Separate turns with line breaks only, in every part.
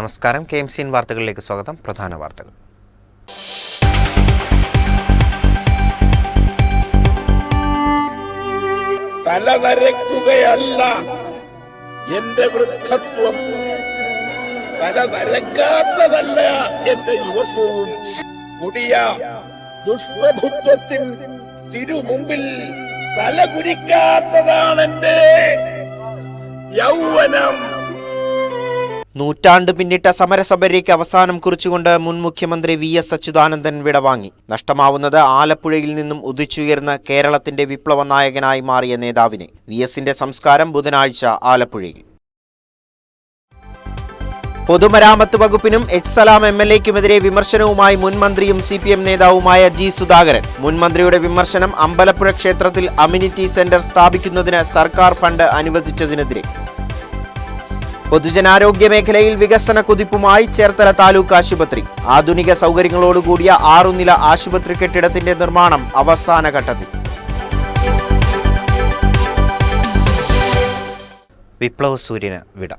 നമസ്കാരം. K M C N വാർത്തകളിലേക്ക് സ്വാഗതം. പ്രധാന വാർത്തകൾ.
തലതരക്കുകയല്ല എന്റെ വൃദ്ധത്വം. തലതരക്കാത്തതല്ല എന്റെ യുവത്വവും. കൊടിയ ദുഷ്പ്രഭുത്വത്തിൻ തിരുമുമ്പിൽ തല കുനിക്കാത്തതാണ് എന്റെ യൗവനം.
നൂറ്റാണ്ട് പിന്നിട്ട സമരസഭരയ്ക്ക് അവസാനം കുറിച്ചുകൊണ്ട് മുൻ മുഖ്യമന്ത്രി വി എസ് അച്യുതാനന്ദൻ വിടവാങ്ങി. നഷ്ടമാവുന്നത് ആലപ്പുഴയിൽ നിന്നും ഉദിച്ചുയർന്ന കേരളത്തിന്റെ വിപ്ലവ നായകനായി മാറിയ നേതാവിനെ. വി എസിന്റെ സംസ്കാരം ബുധനാഴ്ച ആലപ്പുഴയിൽ. പൊതുമരാമത്ത് വകുപ്പിനും എച്ച് സലാം എം എൽ എക്കുമെതിരെ വിമർശനവുമായി മുൻമന്ത്രിയും സി പി എം നേതാവുമായ ജി സുധാകരൻ. മുൻമന്ത്രിയുടെ വിമർശനം അമ്പലപ്പുഴ ക്ഷേത്രത്തിൽ അമ്യൂണിറ്റി സെന്റർ സ്ഥാപിക്കുന്നതിന് സർക്കാർ ഫണ്ട് അനുവദിച്ചതിനെതിരെ. പൊതുജനാരോഗ്യ മേഖലയിൽ വികസന കുതിപ്പുമായി ചേർത്തല താലൂക്ക് ആശുപത്രി. ആധുനിക സൗകര്യങ്ങളോടുകൂടിയ ആറുനില ആശുപത്രി കെട്ടിടത്തിന്റെ നിർമ്മാണം അവസാന ഘട്ടത്തിൽ. വിപ്ലവ സൂര്യന് വിട.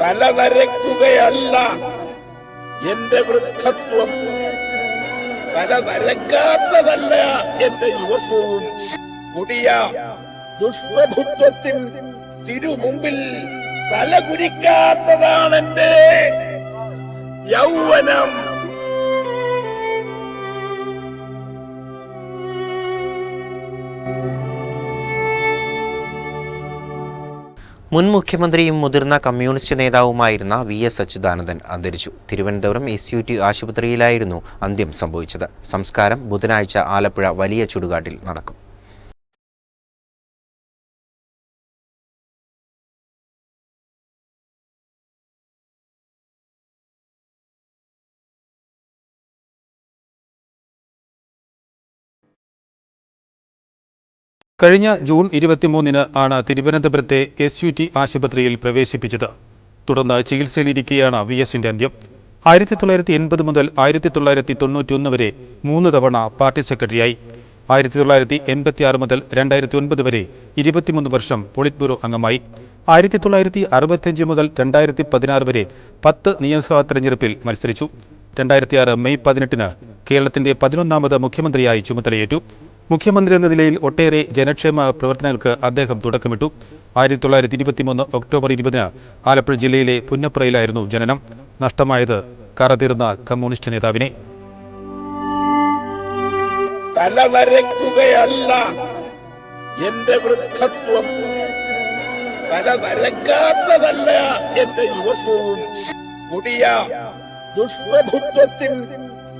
തലനരക്കുകയല്ല എന്റെ വൃദ്ധത്വം പല വരക്കാത്തതല്ല എന്റെ യുവത്വവും. കൊടിയ ദുഷ്പ്രഭുത്വത്തിൻ തിരുമുമ്പിൽ തല കുരിക്കാത്തതാണെന്റെ യൗവനം.
മുൻ മുഖ്യമന്ത്രിയും മുതിർന്ന കമ്മ്യൂണിസ്റ്റ് നേതാവുമായിരുന്ന വി എസ് അച്യുതാനന്ദൻ അന്തരിച്ചു. തിരുവനന്തപുരം എസ് യു ടി ആശുപത്രിയിലായിരുന്നു അന്ത്യം സംഭവിച്ചത്. സംസ്കാരം ബുധനാഴ്ച ആലപ്പുഴ വലിയ ചുടുകാട്ടിൽ നടക്കും.
കഴിഞ്ഞ ജൂൺ ഇരുപത്തിമൂന്നിന് ആണ് തിരുവനന്തപുരത്തെ എസ് യു ടി ആശുപത്രിയിൽ പ്രവേശിപ്പിച്ചത്. തുടർന്ന് ചികിത്സയിലിരിക്കെയാണ് വി എസിന്റെ അന്ത്യം. ആയിരത്തി തൊള്ളായിരത്തി എൺപത് മുതൽ ആയിരത്തി തൊള്ളായിരത്തി തൊണ്ണൂറ്റിയൊന്ന് വരെ മൂന്ന് തവണ പാർട്ടി സെക്രട്ടറിയായി. ആയിരത്തി തൊള്ളായിരത്തി എൺപത്തി ആറ് മുതൽ രണ്ടായിരത്തി ഒൻപത് വരെ ഇരുപത്തിമൂന്ന് വർഷം പോളിറ്റ് ബ്യൂറോ അംഗമായി. ആയിരത്തി തൊള്ളായിരത്തി അറുപത്തിയഞ്ച് മുതൽ രണ്ടായിരത്തി പതിനാറ് വരെ പത്ത് നിയമസഭാ തെരഞ്ഞെടുപ്പിൽ മത്സരിച്ചു. രണ്ടായിരത്തി ആറ് മെയ് പതിനെട്ടിന് കേരളത്തിന്റെ പതിനൊന്നാമത് മുഖ്യമന്ത്രിയായി ചുമതലയേറ്റു. മുഖ്യമന്ത്രി എന്ന നിലയിൽ ഒട്ടേറെ ജനക്ഷേമ പ്രവർത്തനങ്ങൾക്ക് അദ്ദേഹം തുടക്കമിട്ടു. ആയിരത്തി തൊള്ളായിരത്തി ഇരുപത്തിമൂന്ന് ഒക്ടോബർ ഇരുപതിന് ആലപ്പുഴ ജില്ലയിലെ പുന്നപ്രയിലായിരുന്നു ജനനം. നഷ്ടമായത് കറതീർന്ന കമ്മ്യൂണിസ്റ്റ് നേതാവിനെ.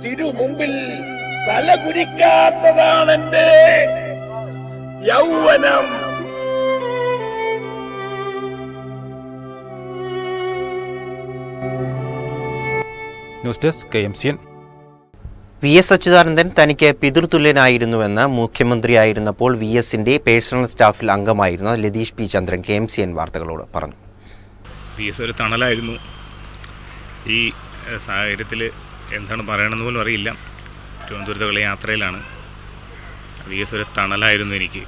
തിരുമുമ്പിൽ തല കുനിക്കാത്തതാണ് എന്റെ യൗവനം.
News desk K M C N.
V S Achuthanandan തനിക്ക് പിതൃതുല്യനായിരുന്നുവെന്ന് മുഖ്യമന്ത്രിയായിരുന്നപ്പോൾ വി എസിന്റെ പേഴ്സണൽ സ്റ്റാഫിൽ അംഗമായിരുന്ന Latheesh P Chandran K M C N വാർത്തകളോട് പറഞ്ഞു.
വി എസ് ഒരു തണലായിരുന്നു. ഈ സാഹചര്യത്തിൽ എന്താണ് പറയണമെന്ന് പോലും അറിയില്ല. തിരുവനന്തപുരത്തുള്ള യാത്രയിലാണ്. വി എസ് ഒരു തണലായിരുന്നു എനിക്ക്.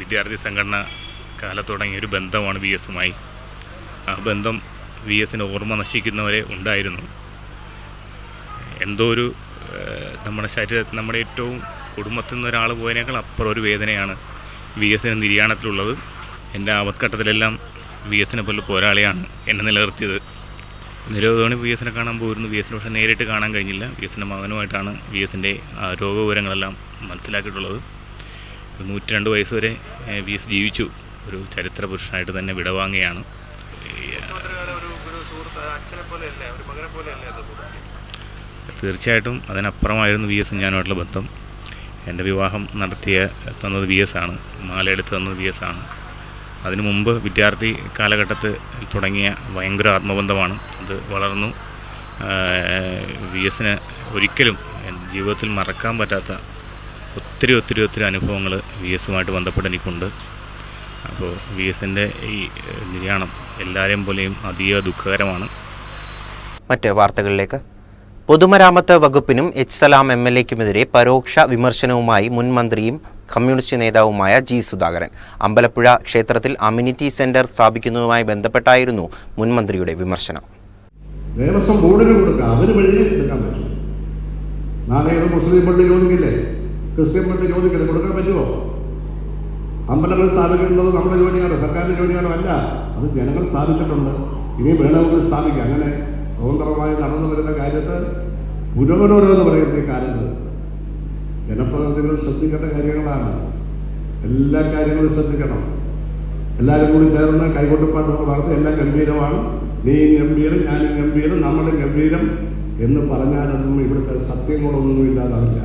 വിദ്യാർത്ഥി സംഘടന കാലത്ത് തുടങ്ങിയ ഒരു ബന്ധമാണ് വി എസുമായി ആ ബന്ധം വി എസിന് ഓർമ്മ നശിക്കുന്നവരെ ഉണ്ടായിരുന്നു. എന്തോ ഒരു നമ്മുടെ ശരീരത്തിൽ നമ്മുടെ ഏറ്റവും കുടുംബത്തിൽ നിന്ന് ഒരാൾ പോയതിനേക്കാൾ അപ്പുറം ഒരു വേദനയാണ് വി എസിന് നിര്യാണത്തിലുള്ളത്. എന്റെ ആപത്ഘട്ടത്തിലെല്ലാം വി എസിനെ പോലെ പോരാളിയാണ് എന്നെ നിലനിർത്തിയത്. നിരവധി തവണ വി എസിനെ കാണാൻ പോയിരുന്നു. വി എസിനെ പക്ഷേ നേരിട്ട് കാണാൻ കഴിഞ്ഞില്ല. വി എസിന്റെ മകനുമായിട്ടാണ് വി എസിന്റെ രോഗവിവരങ്ങളെല്ലാം മനസ്സിലാക്കിയിട്ടുള്ളത്. നൂറ്റി രണ്ട് വയസ്സ് വരെ വി എസ് ജീവിച്ചു. ഒരു ചരിത്ര പുരുഷനായിട്ട് തന്നെ വിടവാങ്ങുകയാണ്. തീർച്ചയായിട്ടും അതിനപ്പുറമായിരുന്നു വി എസ് ഞാനുമായിട്ടുള്ള ബന്ധം. എന്റെ വിവാഹം നടത്തിയ തന്നത് വി എസ് ആണ്. മാലയെടുത്ത് തന്നത് വി എസ് ആണ്. അതിനു മുമ്പ് വിദ്യാർത്ഥി കാലഘട്ടത്തിൽ തുടങ്ങിയ ഭയങ്കര ആത്മബന്ധമാണ്. അത് വളർന്നു. വി എസിന് ഒരിക്കലും ജീവിതത്തിൽ മറക്കാൻ പറ്റാത്ത ഒത്തിരി ഒത്തിരി ഒത്തിരി അനുഭവങ്ങൾ വി എസുമായിട്ട് ബന്ധപ്പെട്ട് എനിക്കുണ്ട്. അപ്പോൾ വി എസിന്റെ ഈ നിര്യാണം എല്ലാവരെയും പോലെയും അതീവ ദുഃഖകരമാണ്.
മറ്റ് വാർത്തകളിലേക്ക്. പൊതുമരാമത്ത് വകുപ്പിനും എച്ച് സലാം എം എൽ എക്കുമെതിരെ പരോക്ഷ വിമർശനവുമായി മുൻ മന്ത്രിയും കമ്മ്യൂണിസ്റ്റ് നേതാവുമായ ജി സുധാകരൻ. അമ്പലപ്പുഴ ക്ഷേത്രത്തിൽ അമ്യൂണിറ്റി സെന്റർ സ്ഥാപിക്കുന്നതുമായി ബന്ധപ്പെട്ടായിരുന്നു മുൻ മന്ത്രിയുടെ വിമർശനം.
ദേവസ്വം ബോർഡിന് കൊടുക്കുക അവന് വഴിയേ പറ്റും. നാളെ മുസ്ലിം പള്ളി ചോദിക്കില്ലേ? ക്രിസ്ത്യൻ പള്ളി കൊടുക്കാൻ പറ്റുമോ അമ്പലങ്ങൾ സ്ഥാപിക്കേണ്ടത് നമ്മുടെ ജോലിയാണ് സർക്കാരിന്റെ ജോലിയാണോ? അല്ല. അത് ജനങ്ങൾ സ്ഥാപിച്ചിട്ടുണ്ട്. ഇനി വേണമെങ്കിൽ സ്ഥാപിക്കാം. അങ്ങനെ സ്വതന്ത്രമായി നടന്നു വരുന്ന കാര്യത്ത് പുരോഗമനം എന്ന് പറയുന്ന കാലത്ത് ജനപ്രതിനിധികൾ ശ്രദ്ധിക്കേണ്ട കാര്യങ്ങളാണ്. എല്ലാ കാര്യങ്ങളും ശ്രദ്ധിക്കണം. എല്ലാവരും കൂടി ചേർന്ന് കൈകൊട്ടിപ്പാട്ടോട് നടത്തി എല്ലാം ഗംഭീരമാണ്. നീ ഗംഭീരം ഞാനും ഗംഭീരം നമ്മളും ഗംഭീരം എന്ന് പറഞ്ഞാലൊന്നും ഇവിടുത്തെ സത്യങ്ങളൊന്നും ഇല്ലാതാവില്ല.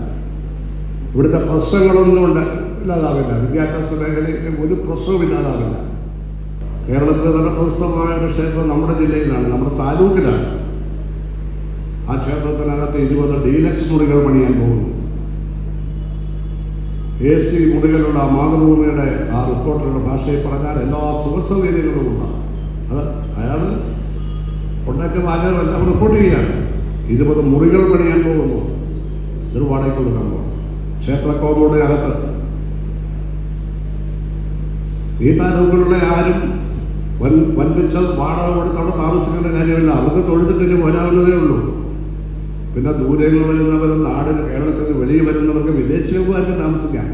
ഇവിടുത്തെ പ്രശ്നങ്ങളൊന്നും ഉണ്ട് ഇല്ലാതാവില്ല. വിദ്യാഭ്യാസ മേഖലയിൽ ഒരു പ്രശ്നവും ഇല്ലാതാവില്ല. കേരളത്തിലെ തന്നെ പ്രശസ്തമായ ഒരു ക്ഷേത്രം നമ്മുടെ ജില്ലയിലാണ് നമ്മുടെ താലൂക്കിലാണ്. ആ ക്ഷേത്രത്തിനകത്ത് ഇരുപത് ഡീലക്സ് മുറികൾ പണിയാൻ പോകുന്നു. എ സി മുറികളുള്ള മാതൃഭൂമിയുടെ ആ റിപ്പോർട്ടറുടെ ഭാഷയിൽ പറഞ്ഞാൽ എല്ലാ സുഖസൗകര്യങ്ങളും ഉള്ള അത് അയാൾ ഉണ്ടാക്കിയ വാചകമെല്ലാം റിപ്പോർട്ട് ചെയ്യുകയാണ്. ഇരുപത് മുറികൾ പണിയാൻ പോകുന്നു. ഇതൊരു വാടകയ്ക്ക് കൊടുക്കാൻ പോകുന്നു. ക്ഷേത്ര കോമ്പൗണ്ടിനകത്ത്. ഈ താലൂക്കുകളിലെ ആരും വൻ വൻപിച്ച വാടക കൊടുത്ത് അവിടെ താമസിക്കേണ്ട കാര്യമില്ല. അവർക്ക് തൊഴുതിട്ടൊക്കെ പോരാവുന്നതേ ഉള്ളൂ. പിന്നെ ദൂരങ്ങൾ നിന്ന് വരുന്നവരും നാടിന് കേരളത്തിന് വെളിയിൽ വരുന്നവർക്ക് വിദേശികമായിട്ട് താമസിക്കാം.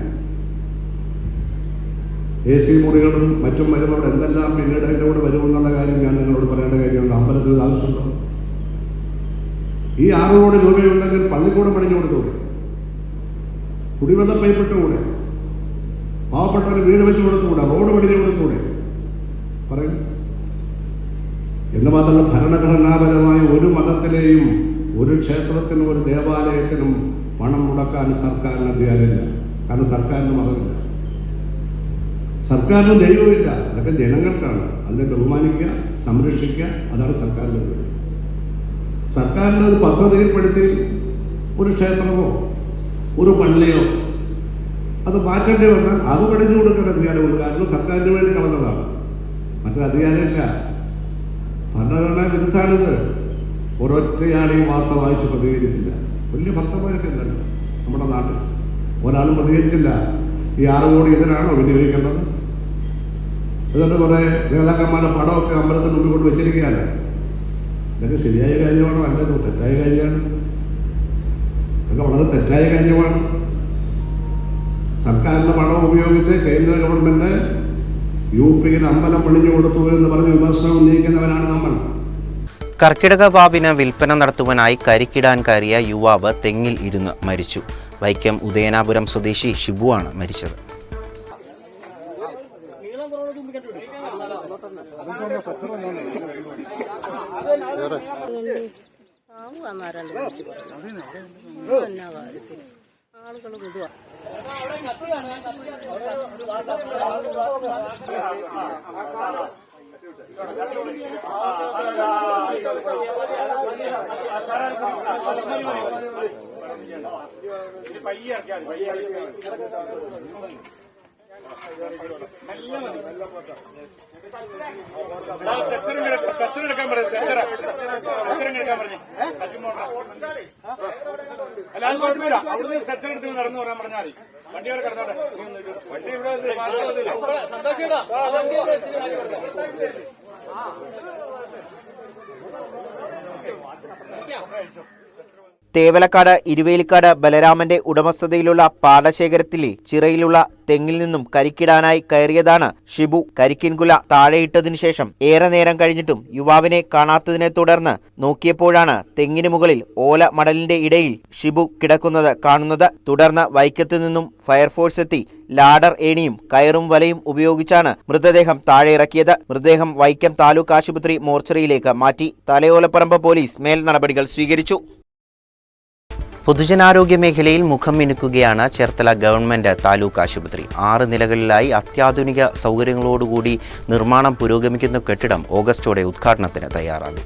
എ സി മുറികളും മറ്റും വരുമ്പോൾ എന്തെല്ലാം പിന്നീട് എന്റെ കൂടെ വരുമെന്നുള്ള കാര്യം ഞാൻ നിങ്ങളോട് പറയേണ്ട കാര്യമുണ്ട്. അമ്പലത്തിൽ ആവശ്യമുണ്ടോ? ഈ ആറ് കോടി രൂപയുണ്ടെങ്കിൽ പള്ളിക്കൂടം പണിഞ്ഞു കൊടുത്തൂടെ കുടിവെള്ള പൈപ്പിട്ടുകൂടെ പാവപ്പെട്ടവർ വീട് വെച്ച് കൊടുത്തുകൂടെ റോഡ് പണിഞ്ഞു കൊടുത്തുകൂടെ പറയും. എന്ന് മാത്രമല്ല ഭരണഘടനാപരമായ ഒരു മതത്തിലെയും ഒരു ക്ഷേത്രത്തിനും ഒരു ദേവാലയത്തിനും പണം മുടക്കാൻ സർക്കാരിന് അധികാരമില്ല. കാരണം സർക്കാരിന് മതമില്ല. സർക്കാരിന് ദൈവമില്ല. അതൊക്കെ ജനങ്ങൾക്കാണ്. അതിനെ ബഹുമാനിക്കുക സംരക്ഷിക്കുക അതാണ് സർക്കാരിന്റെ ജോലി. സർക്കാരിന്റെ ഒരു പദ്ധതിയിൽപ്പെടുത്തി ഒരു ക്ഷേത്രമോ ഒരു പള്ളിയോ അത് മാറ്റേണ്ടി വന്നാൽ അത് പണിഞ്ഞു കൊടുക്കാൻ അധികാരമുണ്ട്. കാരണം സർക്കാരിന് വേണ്ടി കളഞ്ഞതാണ്. മറ്റൊരു അധികാരമില്ല ഭരണഘടനാ വിരുദ്ധാണിത് ഒരൊറ്റയാളെ ഈ വാർത്ത വായിച്ച് പ്രതികരിച്ചില്ല. വലിയ ഭക്തന്മാരൊക്കെ ഉണ്ടല്ലോ നമ്മുടെ നാട്ടിൽ. ഒരാളും പ്രതികരിച്ചില്ല. ഈ ആറ് കോടി ഇതിനാണോ വിനിയോഗിക്കേണ്ടത്? എന്നിട്ട് കുറേ നേതാക്കന്മാരുടെ പടമൊക്കെ അമ്പലത്തിന് മുമ്പിൽ കൊണ്ട് വെച്ചിരിക്കുകയാണ്. ഇതൊക്കെ ശരിയായ കാര്യമാണോ അല്ലെങ്കിൽ തെറ്റായ കാര്യമാണ്? ഇതൊക്കെ വളരെ തെറ്റായ കാര്യമാണ്. സർക്കാരിന്റെ പണം ഉപയോഗിച്ച് കേന്ദ്ര ഗവൺമെന്റ് യു പിയിൽ അമ്പലം പൊളിഞ്ഞു കൊടുത്തു എന്ന് പറഞ്ഞ് വിമർശനം ഉന്നയിക്കുന്നവരാണ് നമ്മൾ.
കർക്കിടക വാവിന് വിൽപ്പന നടത്തുവാനായി കരിക്കിടാൻ കയറിയ യുവാവ് തെങ്ങിൽ ഇരുന്ന് മരിച്ചു. വൈക്കം ഉദയനാപുരം സ്വദേശി ഷിബുവാണ് മരിച്ചത്.
സാവു വന്നാരണ്ട് എന്നാ കാര്യത്തിൽ ആളുകൾ വിടുക
എടുക്കാൻ പറഞ്ഞു സെക്ഷൻ എടുക്കാൻ പറഞ്ഞു അല്ല അത് കുഴപ്പമില്ല. അവിടുന്ന് സെക്ഷൻ എടുത്ത് നടന്നു പറയാൻ പറഞ്ഞാൽ മതി. വണ്ടി അവിടെ കിടന്നോട്ടെ വണ്ടി ഇവിടെ
തേവലക്കാട് ഇരുവേലിക്കാട് ബലരാമന്റെ ഉടമസ്ഥതയിലുള്ള പാടശേഖരത്തിലെ ചിറയിലുള്ള തെങ്ങിൽ നിന്നും കരിക്കിടാനായി കയറിയതാണ് ഷിബു. കരിക്കിൻകുല താഴെയിട്ടതിനു ശേഷം ഏറെ നേരം കഴിഞ്ഞിട്ടും യുവാവിനെ കാണാത്തതിനെ തുടർന്ന് നോക്കിയപ്പോഴാണ് തെങ്ങിന് മുകളിൽ ഓല മടലിന്റെ ഇടയിൽ ഷിബു കിടക്കുന്നത് കാണുന്നത്. തുടർന്ന് വൈക്കത്തു നിന്നും ഫയർഫോഴ്സ് എത്തി ലാഡർ ഏണിയും കയറും വലയും ഉപയോഗിച്ചാണ് മൃതദേഹം താഴെ ഇറക്കിയത് മൃതദേഹം വൈക്കം താലൂക്ക് ആശുപത്രി മോർച്ചറിയിലേക്ക് മാറ്റി. തലയോലപ്പറമ്പ് പോലീസ് മേൽ നടപടികൾ സ്വീകരിച്ചു. പൊതുജനാരോഗ്യ മേഖലയിൽ മുഖം മിനുക്കുകയാണ് ചേർത്തല ഗവൺമെന്റ് താലൂക്ക് ആശുപത്രി. ആറ് നിലകളിലായി അത്യാധുനിക സൗകര്യങ്ങളോടുകൂടി നിർമ്മാണം പുരോഗമിക്കുന്ന കെട്ടിടം ഓഗസ്റ്റോടെ ഉദ്ഘാടനത്തിന് തയ്യാറാകും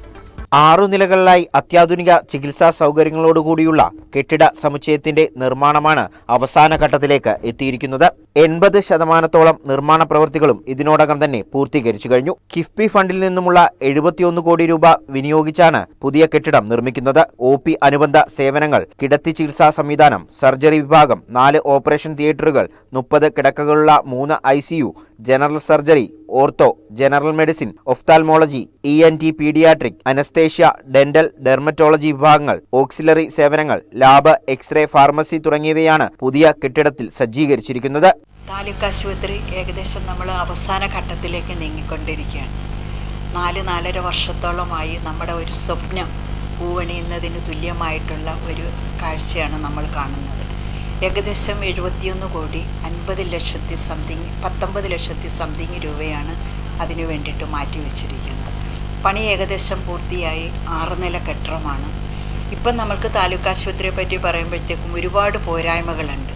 ആറു നിലകളിലായി അത്യാധുനിക ചികിത്സാ സൗകര്യങ്ങളോടുകൂടിയുള്ള കെട്ടിട സമുച്ചയത്തിന്റെ നിർമ്മാണമാണ് അവസാന ഘട്ടത്തിലേക്ക് എത്തിയിരിക്കുന്നത്. എൺപത് ശതമാനത്തോളം നിർമ്മാണ പ്രവൃത്തികളും ഇതിനോടകം തന്നെ പൂർത്തീകരിച്ചു കഴിഞ്ഞു. കിഫ്ബി ഫണ്ടിൽ നിന്നുമുള്ള എഴുപത്തിയൊന്ന് കോടി രൂപ വിനിയോഗിച്ചാണ് പുതിയ കെട്ടിടം നിർമ്മിക്കുന്നത്. ഒ പി അനുബന്ധ സേവനങ്ങൾ കിടത്തി ചികിത്സാ സംവിധാനം സർജറി വിഭാഗം നാല് ഓപ്പറേഷൻ തിയേറ്ററുകൾ മുപ്പത് കിടക്കകളുള്ള മൂന്ന് I general surgery ortho general medicine ophthalmology E N T paediatric anaesthesia dental dermatology വിഭാഗങ്ങൾ ഓക്സിലറി സേവനങ്ങൾ ലാബ് എക്സ്റേ ഫാർമസി തുടങ്ങിയവയാണ് പുതിയ കെട്ടിടത്തിൽ സജ്ജീകരിച്ചിരിക്കുന്നത്.
താലൂക്ക് ആശുപത്രി ഏകദേശം നമ്മൾ അവസാന ഘട്ടത്തിലേക്ക് നീങ്ങിക്കൊണ്ടിരിക്കുകയാണ്. നാല് നാലര വർഷത്തോളമായി നമ്മുടെ ഒരു സ്വപ്നം പൂവണിയുന്നതിന് തുല്യമായിട്ടുള്ള ഒരു കാഴ്ചയാണ് നമ്മൾ കാണുന്നത്. ഏകദേശം എഴുപത്തിയൊന്ന് കോടി അൻപത് ലക്ഷത്തി സംതിങ് പത്തൊമ്പത് ലക്ഷത്തി സംതിങ് രൂപയാണ് അതിനു വേണ്ടിയിട്ട് മാറ്റിവെച്ചിരിക്കുന്നത് പണി ഏകദേശം പൂർത്തിയായി ആറ് നില കെട്ടിടമാണ്. ഇപ്പം നമ്മൾക്ക് താലൂക്ക് ആശുപത്രിയെ പറ്റി പറയുമ്പോഴത്തേക്കും ഒരുപാട് പോരായ്മകളുണ്ട്.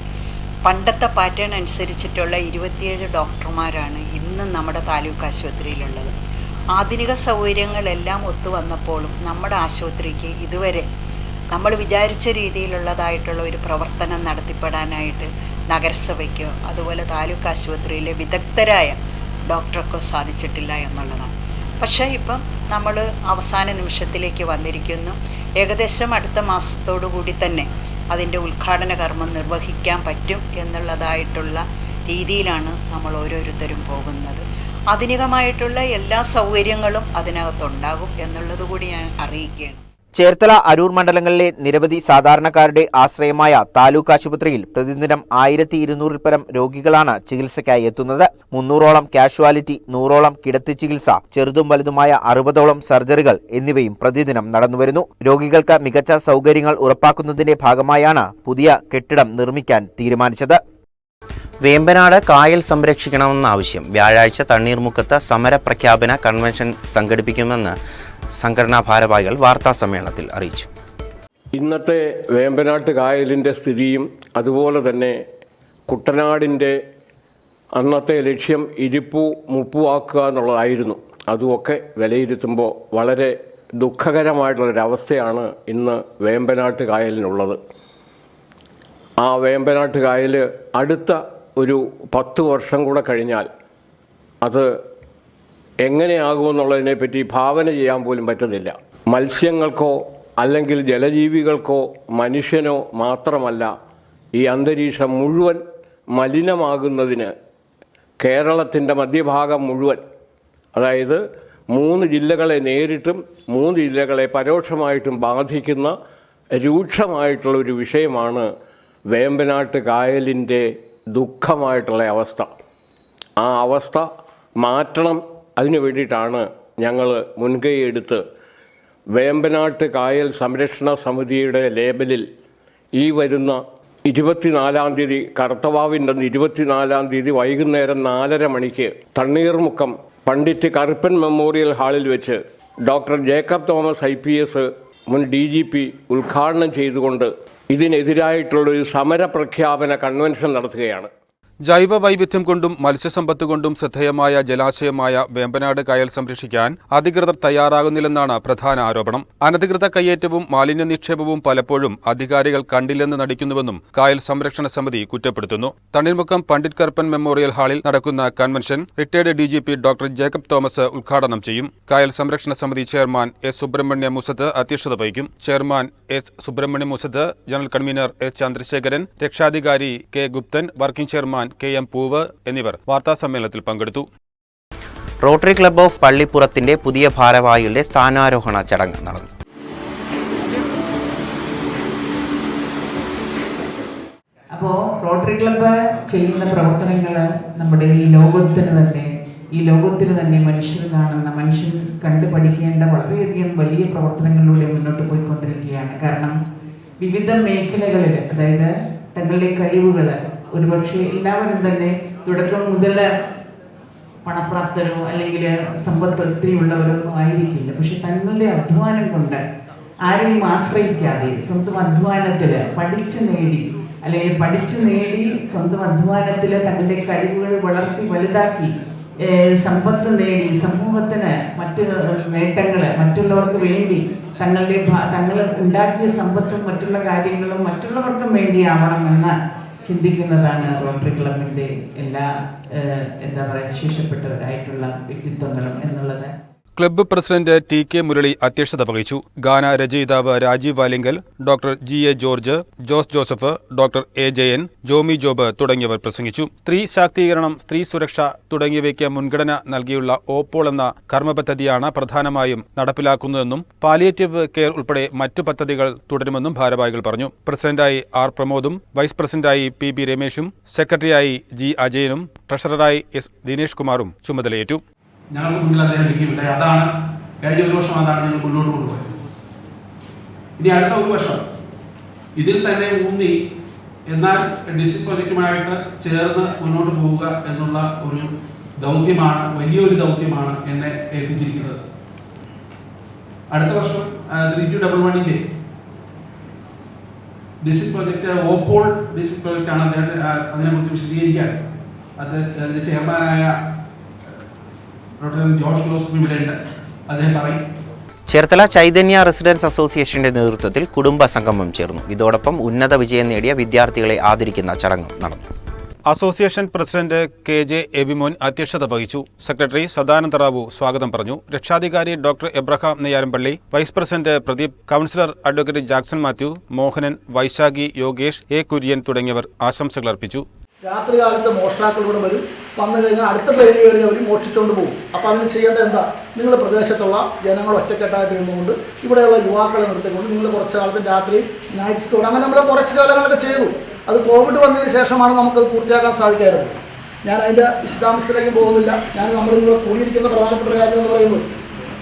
പണ്ടത്തെ പാറ്റേൺ അനുസരിച്ചിട്ടുള്ള ഇരുപത്തിയേഴ് ഡോക്ടർമാരാണ് ഇന്ന് നമ്മുടെ താലൂക്ക് ആശുപത്രിയിലുള്ളത്. ആധുനിക സൗകര്യങ്ങളെല്ലാം ഒത്തു വന്നപ്പോഴും നമ്മുടെ ആശുപത്രിക്ക് ഇതുവരെ നമ്മൾ വിചാരിച്ച രീതിയിലുള്ളതായിട്ടുള്ള ഒരു പ്രവർത്തനം നടത്തിപ്പെടാനായിട്ട് നഗരസഭയ്ക്കോ അതുപോലെ താലൂക്ക് ആശുപത്രിയിലെ വിദഗ്ധരായ ഡോക്ടർക്കോ സാധിച്ചിട്ടില്ല എന്നുള്ളതാണ്. പക്ഷേ ഇപ്പം നമ്മൾ അവസാന നിമിഷത്തിലേക്ക് വന്നിരിക്കുന്നു. ഏകദേശം അടുത്ത മാസത്തോടു കൂടി തന്നെ അതിന്റെ ഉദ്ഘാടന കർമ്മം നിർവഹിക്കാൻ പറ്റും എന്നുള്ളതായിട്ടുള്ള രീതിയിലാണ് നമ്മൾ ഓരോരുത്തരും പോകുന്നത്. ആധുനികമായിട്ടുള്ള എല്ലാ സൗകര്യങ്ങളും അതിനകത്തുണ്ടാകും എന്നുള്ളത് കൂടി ഞാൻ അറിയിക്കുകയാണ്.
ചേർത്തല അരൂർ മണ്ഡലങ്ങളിലെ നിരവധി സാധാരണക്കാരുടെ ആശ്രയമായ താലൂക്ക് ആശുപത്രിയിൽ പ്രതിദിനം ആയിരത്തി ഇരുന്നൂറിൽ പരം രോഗികളാണ് ചികിത്സയ്ക്കായി എത്തുന്നത്. മുന്നൂറോളം കാഷ്വാലിറ്റി നൂറോളം കിടത്തി ചികിത്സ ചെറുതും വലുതുമായ അറുപതോളം സർജറികൾ എന്നിവയും പ്രതിദിനം നടന്നുവരുന്നു. രോഗികൾക്ക് മികച്ച സൗകര്യങ്ങൾ ഉറപ്പാക്കുന്നതിന്റെ ഭാഗമായാണ് പുതിയ കെട്ടിടം നിർമ്മിക്കാൻ തീരുമാനിച്ചത്. വേമ്പനാട് കായൽ സംരക്ഷിക്കണമെന്ന ആവശ്യം വ്യാഴാഴ്ച തണ്ണീർമുക്കത്ത് സമരപ്രഖ്യാപന കൺവെൻഷൻ സംഘടിപ്പിക്കുമെന്ന് സംഘടനാ ഭാരവാഹികൾ വാർത്താ സമ്മേളനത്തിൽ അറിയിച്ചു.
ഇന്നത്തെ വേമ്പനാട്ട് കായലിന്റെ സ്ഥിതിയും അതുപോലെ തന്നെ കുട്ടനാടിന്റെ അന്നത്തെ ലക്ഷ്യം ഇരിപ്പു മുപ്പുവാക്കുക എന്നുള്ളതായിരുന്നു. അതുമൊക്കെ വിലയിരുത്തുമ്പോൾ വളരെ ദുഃഖകരമായിട്ടുള്ളൊരവസ്ഥയാണ് ഇന്ന് വേമ്പനാട്ട് കായലിനുള്ളത്. ആ വേമ്പനാട്ട് കായൽ അടുത്ത ഒരു പത്ത് വർഷം കൂടെ കഴിഞ്ഞാൽ അത് എങ്ങനെയാകുമെന്നുള്ളതിനെ പറ്റി ഭാവന ചെയ്യാൻ പോലും പറ്റുന്നില്ല. മത്സ്യങ്ങൾക്കോ അല്ലെങ്കിൽ ജലജീവികൾക്കോ മനുഷ്യനോ മാത്രമല്ല ഈ അന്തരീക്ഷം മുഴുവൻ മലിനമാകുന്നതിന് കേരളത്തിന്റെ മധ്യഭാഗം മുഴുവൻ അതായത് മൂന്ന് ജില്ലകളെ നേരിട്ടും മൂന്ന് ജില്ലകളെ പരോക്ഷമായിട്ടും ബാധിക്കുന്ന രൂക്ഷമായിട്ടുള്ള ഒരു വിഷയമാണ് വേമ്പനാട്ട് കായലിന്റെ ദുഃഖമായിട്ടുള്ള അവസ്ഥ. ആ അവസ്ഥ മാറ്റണം അതിനു വേണ്ടിയിട്ടാണ് ഞങ്ങൾ മുൻകൈയെടുത്ത് വേമ്പനാട്ട് കായൽ സംരക്ഷണ സമിതിയുടെ ലേബലിൽ ഈ വരുന്ന ഇരുപത്തിനാലാം തീയതി കറുത്തവാവിന്റെ ഇരുപത്തിനാലാം തീയതി വൈകുന്നേരം നാലര മണിക്ക് തണ്ണീർമുക്കം പണ്ഡിറ്റ് കറുപ്പൻ മെമ്മോറിയൽ ഹാളിൽ വെച്ച് doctor Jacob Thomas I P S മുൻ ഡി ജി പി ഉദ്ഘാടനം ചെയ്തുകൊണ്ട് ഇതിനെതിരായിട്ടുള്ളൊരു സമരപ്രഖ്യാപന കൺവെൻഷൻ നടത്തുകയാണ്.
ജൈവ വൈവിധ്യം കൊണ്ടും മത്സ്യസമ്പത്ത് കൊണ്ടും ശ്രദ്ധേയമായ ജലാശയമായ വേമ്പനാട് കായൽ സംരക്ഷിക്കാൻ അധികൃതർ തയ്യാറാകുന്നില്ലെന്നാണ് പ്രധാന ആരോപണം. അനധികൃത കയ്യേറ്റവും മാലിന്യ നിക്ഷേപവും പലപ്പോഴും അധികാരികൾ കണ്ടില്ലെന്ന് നടിക്കുന്നുവെന്നും കായൽ സംരക്ഷണ സമിതി കുറ്റപ്പെടുത്തുന്നു. തണ്ണീർമുക്കം പണ്ഡിറ്റ് കർപ്പൻ മെമ്മോറിയൽ ഹാളിൽ നടക്കുന്ന convention retired D G P doctor Jacob Thomas ഉദ്ഘാടനം ചെയ്യും. കായൽ സംരക്ഷണ സമിതി ചെയർമാൻ എസ് സുബ്രഹ്മണ്യ മുസത്ത് അധ്യക്ഷത വഹിക്കും. Chairman S Subramanya Musath general convener S Chandrasekharan രക്ഷാധികാരി K Gupthan working chairman K M Poovu എന്നിവർ വാർത്താസമ്മേളനത്തിൽ പങ്കെടുത്തു.
റോട്ടറി ക്ലബ്ബ് ഓഫ് പള്ളിപ്പുറത്തിന്റെ പുതിയ ഭാരവാഹികളുടെ സ്ഥാനാരോഹണ ചടങ്ങ് നടന്നു.
അപ്പോൾ റോട്ടറി ക്ലബ്ബ് ചെയ്യുന്ന പ്രവർത്തനങ്ങൾ നമ്മുടെ ഈ ലോകത്തിന് തന്നെ ഈ ലോകത്തിന് തന്നെ മനുഷ്യർ കാണുന്ന മനുഷ്യൻ കണ്ടു പഠിക്കേണ്ട വളരെയധികം വലിയ പ്രവർത്തനങ്ങളിലൂടെ മുന്നോട്ട് പോയിക്കൊണ്ടിരിക്കുകയാണ്. കാരണം വിവിധ മേഖലകളിൽ അതായത് തങ്ങളുടെ കഴിവുകൾ ഒരുപക്ഷെ എല്ലാവരും തന്നെ തുടക്കം മുതൽ പണപ്രാപ്തരോ അല്ലെങ്കിൽ സമ്പത്ത് ഒത്തിരി ഉള്ളവരോ ആയിരിക്കില്ല. പക്ഷെ തങ്ങളുടെ അധ്വാനം കൊണ്ട് ആരെയും ആശ്രയിക്കാതെ സ്വന്തം അധ്വാനത്തിൽ പഠിച്ചു നേടി അല്ലെങ്കിൽ പഠിച്ചു നേടി സ്വന്തം അധ്വാനത്തിൽ തങ്ങളുടെ കഴിവുകൾ വളർത്തി വലുതാക്കി സമ്പത്ത് നേടി സമൂഹത്തിന് മറ്റ് നേട്ടങ്ങൾ മറ്റുള്ളവർക്ക് വേണ്ടി തങ്ങളുടെ തങ്ങൾ ഉണ്ടാക്കിയ സമ്പത്തും മറ്റുള്ള കാര്യങ്ങളും മറ്റുള്ളവർക്കും വേണ്ടിയാവണമെന്ന് ചിന്തിക്കുന്നതാണ് റോട്ടറി ക്ലബിന്റെ എല്ലാ എന്താ പറയുക വിശേഷപ്പെട്ടവരായിട്ടുള്ള വ്യക്തിത്വങ്ങളും എന്നുള്ളത്.
Club president T K Murali അധ്യക്ഷത വഹിച്ചു. ഗാന രചയിതാവ് Rajeev Valinkal doctor G A George Jose Joseph doctor A Jayan Jomy Job തുടങ്ങിയവർ പ്രസംഗിച്ചു. സ്ത്രീ ശാക്തീകരണം സ്ത്രീ സുരക്ഷ തുടങ്ങിയവയ്ക്ക് മുൻഗണന നൽകിയുള്ള ഓപ്പോൾ എന്ന കർമ്മപദ്ധതിയാണ് പ്രധാനമായും നടപ്പിലാക്കുന്നതെന്നും പാലിയേറ്റീവ് കെയർ ഉൾപ്പെടെ മറ്റു പദ്ധതികൾ തുടരുമെന്നും ഭാരവാഹികൾ പറഞ്ഞു. പ്രസിഡന്റായി ആർ പ്രമോദും വൈസ് പ്രസിഡന്റായി പി ബി രമേശും സെക്രട്ടറിയായി ജി അജയനും ട്രഷററായി എസ് ദിനേഷ് കുമാറും ചുമതലയേറ്റു.
ഞങ്ങൾക്ക് മുന്നിൽ അദ്ദേഹം വെക്കുന്നുണ്ട് അതാണ് കഴിഞ്ഞ ഒരു വർഷം അതാണ് ഞങ്ങൾ മുന്നോട്ട് കൊണ്ടുപോയത്. ഇനി അടുത്ത ഒരു വർഷം ഇതിൽ തന്നെ ഊന്നി എന്നാൽ ഡിസ്ട്രിക്ട് പ്രൊജക്റ്റുമായിട്ട് ചേർന്ന് മുന്നോട്ട് പോവുക എന്നുള്ള ഒരു ദൗത്യമാണ് വലിയൊരു ദൗത്യമാണ് എന്നെ ഏൽപ്പിച്ചിരിക്കുന്നത്. അടുത്ത വർഷം ത്രീ ടു ഡബിൾ വണ്ണിന്റെ ഡിസ്ട്രിക്ട് പ്രൊജക്റ്റ് ഓപ്പോൾ ഡിസ്ട്രിക്ട് പ്രൊജക്റ്റ് ആണ് അദ്ദേഹത്തെ അതിനെ അതിനെക്കുറിച്ച് വിശദീകരിക്കാൻ. അത് അതിന്റെ ചെയർമാനായ ഡോക്ടർ ജോർജ് ജോസഫ് ഇവിടെ ഉണ്ട്. അദ്ദേഹം പറയും.
ചേർത്തല ചൈതന്യ റെസിഡൻസ് അസോസിയേഷന്റെ നേതൃത്വത്തിൽ കുടുംബ സംഗമം ചേർന്നു. ഇതോടൊപ്പം ഉന്നത വിജയം നേടിയ വിദ്യാർത്ഥികളെ ആദരിക്കുന്ന ചടങ്ങ് നടന്നു.
Association president K J Abimon അധ്യക്ഷത വഹിച്ചു. സെക്രട്ടറി സദാനന്ദ റാവു സ്വാഗതം പറഞ്ഞു. രക്ഷാധികാരി doctor Abraham Neyyarampally vice president Pradeep councillor advocate Jackson Mathew Mohanan Vaishakhi Yogesh A Kurian തുടങ്ങിയവർ ആശംസകൾ അർപ്പിച്ചു.
രാത്രി കാലത്ത് മോഷ്ടാക്കൾ കൂടെ വരും. വന്നു കഴിഞ്ഞാൽ അടുത്ത ട്രെയിൻ കയറി അവർ മോഷ്ടിച്ചുകൊണ്ട് പോകും. അപ്പോൾ അതിന് ചെയ്യേണ്ടത് എന്താ? നിങ്ങൾ പ്രദേശത്തുള്ള ജനങ്ങൾ ഒറ്റക്കെട്ടായിട്ട് ഇരുന്നുകൊണ്ട് ഇവിടെയുള്ള യുവാക്കളെ നിർത്തിക്കൊണ്ട് നിങ്ങൾ കുറച്ച് കാലത്ത് രാത്രി നൈറ്റ് സ്റ്റോർ അങ്ങനെ നമ്മൾ കുറച്ച് കാലങ്ങളൊക്കെ ചെയ്തു. അത് കോവിഡ് വന്നതിന് ശേഷമാണ് നമുക്കത് പൂർത്തിയാക്കാൻ സാധിക്കാറുള്ളത് ഞാൻ അതിന്റെ വിശദാംശത്തിലേക്ക് പോകുന്നില്ല. ഞാൻ നമ്മൾ നിങ്ങൾ കൂടിയിരിക്കുന്ന പ്രധാനപ്പെട്ട കാര്യം എന്ന് പറയുന്നത്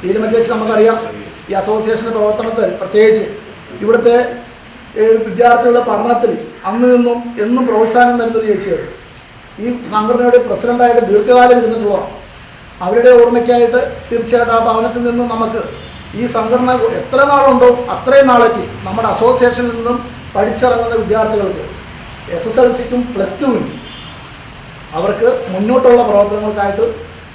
തീരുമാനിച്ച് നമുക്കറിയാം ഈ അസോസിയേഷന്റെ പ്രവർത്തനത്തിൽ പ്രത്യേകിച്ച് ഇവിടുത്തെ വിദ്യാർത്ഥികളുടെ പഠനത്തിൽ അന്ന് നിന്നും എന്നും പ്രോത്സാഹനം നൽകുന്ന ചേച്ചിയാണ് ഈ സംഘടനയുടെ പ്രസിഡന്റായിട്ട് ദീർഘകാലം ഇരുന്നിട്ടുള്ള അവരുടെ ഓർമ്മയ്ക്കായിട്ട് തീർച്ചയായിട്ടും ആ ഭവനത്തിൽ നിന്നും നമുക്ക് ഈ സംഘടന എത്ര നാളുണ്ടോ അത്രയും നാളേക്ക് നമ്മുടെ അസോസിയേഷനിൽ നിന്നും പഠിച്ചിറങ്ങുന്ന വിദ്യാർത്ഥികൾക്ക് എസ് എസ് എൽ സിക്കും പ്ലസ് ടുവിനും അവർക്ക് മുന്നോട്ടുള്ള പ്രവർത്തനങ്ങൾക്കായിട്ട്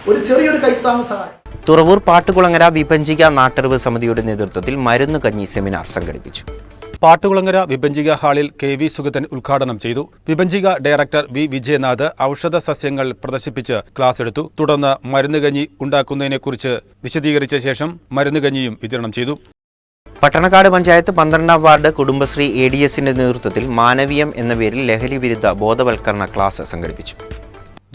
ഒരു ചെറിയൊരു കൈത്താങ്ങ് സഹായം.
തുറവൂർ പാട്ടുകുളങ്ങര വിഭജിക നാട്ടറിവ് സമിതിയുടെ നേതൃത്വത്തിൽ മരുന്ന് കഞ്ഞി സെമിനാർ സംഘടിപ്പിച്ചു.
പാട്ടുകുളങ്ങര വിഭജിക ഹാളിൽ കെ വി സുഗതൻ ഉദ്ഘാടനം ചെയ്തു. വിഭജിക ഡയറക്ടർ വി വിജയനാഥ് ഔഷധ സസ്യങ്ങൾ പ്രദർശിപ്പിച്ച് ക്ലാസ് എടുത്തു. തുടർന്ന് മരുന്നുകഞ്ഞി ഉണ്ടാക്കുന്നതിനെക്കുറിച്ച് വിശദീകരിച്ച ശേഷം മരുന്നുകഞ്ഞിയും വിതരണം ചെയ്തു.
പട്ടണക്കാട് പഞ്ചായത്ത് പന്ത്രണ്ടാം വാർഡ് കുടുംബശ്രീ എ ഡി എസിന്റെ നേതൃത്വത്തിൽ മാനവീയം എന്ന പേരിൽ ലഹരി വിരുദ്ധ ബോധവൽക്കരണ ക്ലാസ് സംഘടിപ്പിച്ചു.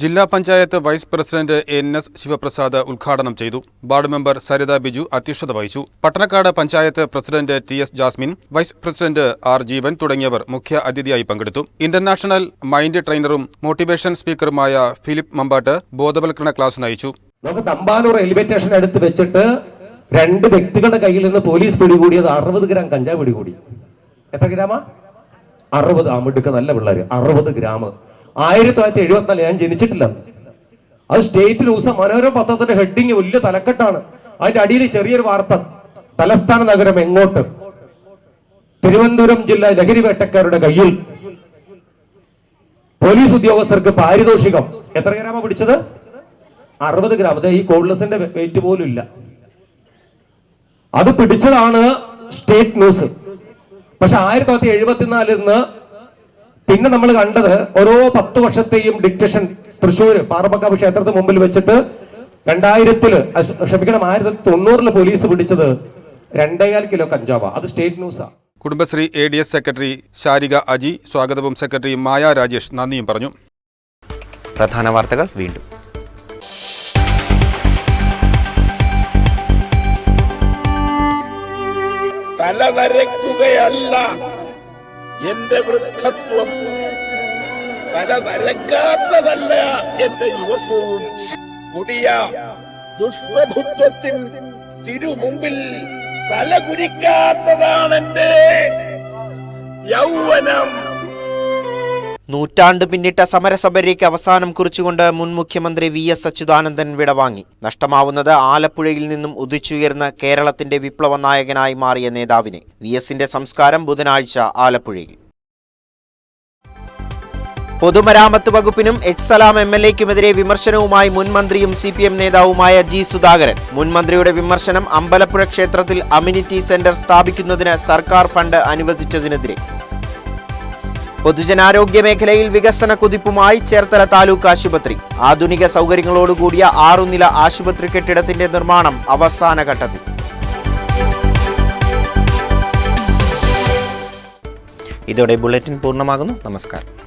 ജില്ലാ panchayat vice president N S Sivaprasad ഉദ്ഘാടനം ചെയ്തു. വാർഡ് മെമ്പർ സരിത ബിജു അധ്യക്ഷത വഹിച്ചു. Pattanakkad panchayat president T S Jasmine vice president R Jeevan തുടങ്ങിയവർ മുഖ്യ അതിഥിയായി പങ്കെടുത്തു. ഇന്റർനാഷണൽ മൈൻഡ് ട്രെയിനറും മോട്ടിവേഷൻ സ്പീക്കറുമായ ഫിലിപ്പ് മമ്പാട്ട് ബോധവൽക്കരണ ക്ലാസ് നയിച്ചു.
നമുക്ക് തമ്പാനൂർ റെയിൽവേ സ്റ്റേഷൻ വെച്ചിട്ട് രണ്ട് വ്യക്തികളുടെ കയ്യിൽ നിന്ന് പോലീസ് പിടികൂടിയത് അറുപത് ഗ്രാം കഞ്ചാവ് പിടികൂടി. എത്ര ഗ്രാമാ? അറുപത്. ആ നല്ല പിള്ളേർ അറുപത് ഗ്രാം ആയിരത്തി തൊള്ളായിരത്തി എഴുപത്തിനാല് ഞാൻ ജനിച്ചിട്ടില്ല. അത് സ്റ്റേറ്റ് ന്യൂസ് മനോരമ പത്രത്തിന്റെ ഹെഡിങ് വലിയ തലക്കെട്ടാണ്. അതിന്റെ അടിയിൽ ചെറിയൊരു വാർത്ത. തലസ്ഥാന നഗരം എങ്ങോട്ട്? തിരുവനന്തപുരം ജില്ല ലഹരി വേട്ടക്കാരുടെ കയ്യിൽ. പോലീസ് ഉദ്യോഗസ്ഥർക്ക് പാരിതോഷികം. എത്ര ഗ്രാമ പിടിച്ചത് അറുപത് ഗ്രാം. അതെ ഈ കോഡ്ലെസിന്റെ വെയിറ്റ് പോലും ഇല്ല. അത് പിടിച്ചതാണ് സ്റ്റേറ്റ് ന്യൂസ് പക്ഷെ ആയിരത്തി തൊള്ളായിരത്തി എഴുപത്തിനാലിൽ നിന്ന് പിന്നെ നമ്മൾ കണ്ടത് ഓരോ പത്ത് വർഷത്തെയും ഡിക്റ്റേഷൻ തൃശ്ശൂർ പാറമക്കാവ് ക്ഷേത്രത്തിന് മുമ്പിൽ വെച്ചിട്ട് രണ്ടായിരത്തിൽ ക്ഷമിക്കണം ആയിരത്തി തൊണ്ണൂറിൽ പോലീസ് പിടിച്ചത് രണ്ടേകാൽ കിലോ കഞ്ചാവ. അത് state ന്യൂസാ.
Kudumbashree A D S secretary Sarika Aji സ്വാഗതവും സെക്രട്ടറി മായ രാജേഷ് നന്ദിയും പറഞ്ഞു.
പ്രധാന വാർത്തകൾ വീണ്ടും.
തലനരക്കുകയല്ല എന്റെ വൃദ്ധത്വം തലനരക്കാത്തതല്ല എന്റെ യുവത്വവും. കൊടിയ ദുഷ്പ്രഭുത്വത്തിൻ തിരുമുമ്പിൽ തല കുരിക്കാത്തതാണെന്റെ യൗവനം.
നൂറ്റാണ്ട് പിന്നിട്ട സമരസമരയ്ക്ക് അവസാനം കുറിച്ചുകൊണ്ട് മുൻ മുഖ്യമന്ത്രി വി എസ് അച്യുതാനന്ദൻ വിടവാങ്ങി. നഷ്ടമാവുന്നത് ആലപ്പുഴയിൽ നിന്നും ഉദിച്ചുയർന്ന കേരളത്തിന്റെ വിപ്ലവ നായകനായി മാറിയ നേതാവിനെ. വി എസിന്റെ സംസ്കാരം ബുധനാഴ്ച ആലപ്പുഴയിൽ. പൊതുമരാമത്ത് വകുപ്പിനും എച്ച് സലാം എം എൽ എക്കുമെതിരെ വിമർശനവുമായി മുൻമന്ത്രിയും സി പി എം നേതാവുമായ ജി സുധാകരൻ. മുൻമന്ത്രിയുടെ വിമർശനം അമ്പലപ്പുഴ ക്ഷേത്രത്തിൽ അമ്യൂണിറ്റി സെന്റർ സ്ഥാപിക്കുന്നതിന് സർക്കാർ ഫണ്ട് അനുവദിച്ചതിനെതിരെ. പൊതുജനാരോഗ്യ മേഖലയിൽ വികസന കുതിപ്പുമായി ചേർത്തല താലൂക്ക് ആശുപത്രി. ആധുനിക സൗകര്യങ്ങളോടുകൂടിയ ആറുനില ആശുപത്രി കെട്ടിടത്തിന്റെ നിർമ്മാണം അവസാന ഘട്ടത്തിൽ. ഇതോടെ ബുള്ളറ്റിൻ പൂർണമാകുന്നു. നമസ്കാരം.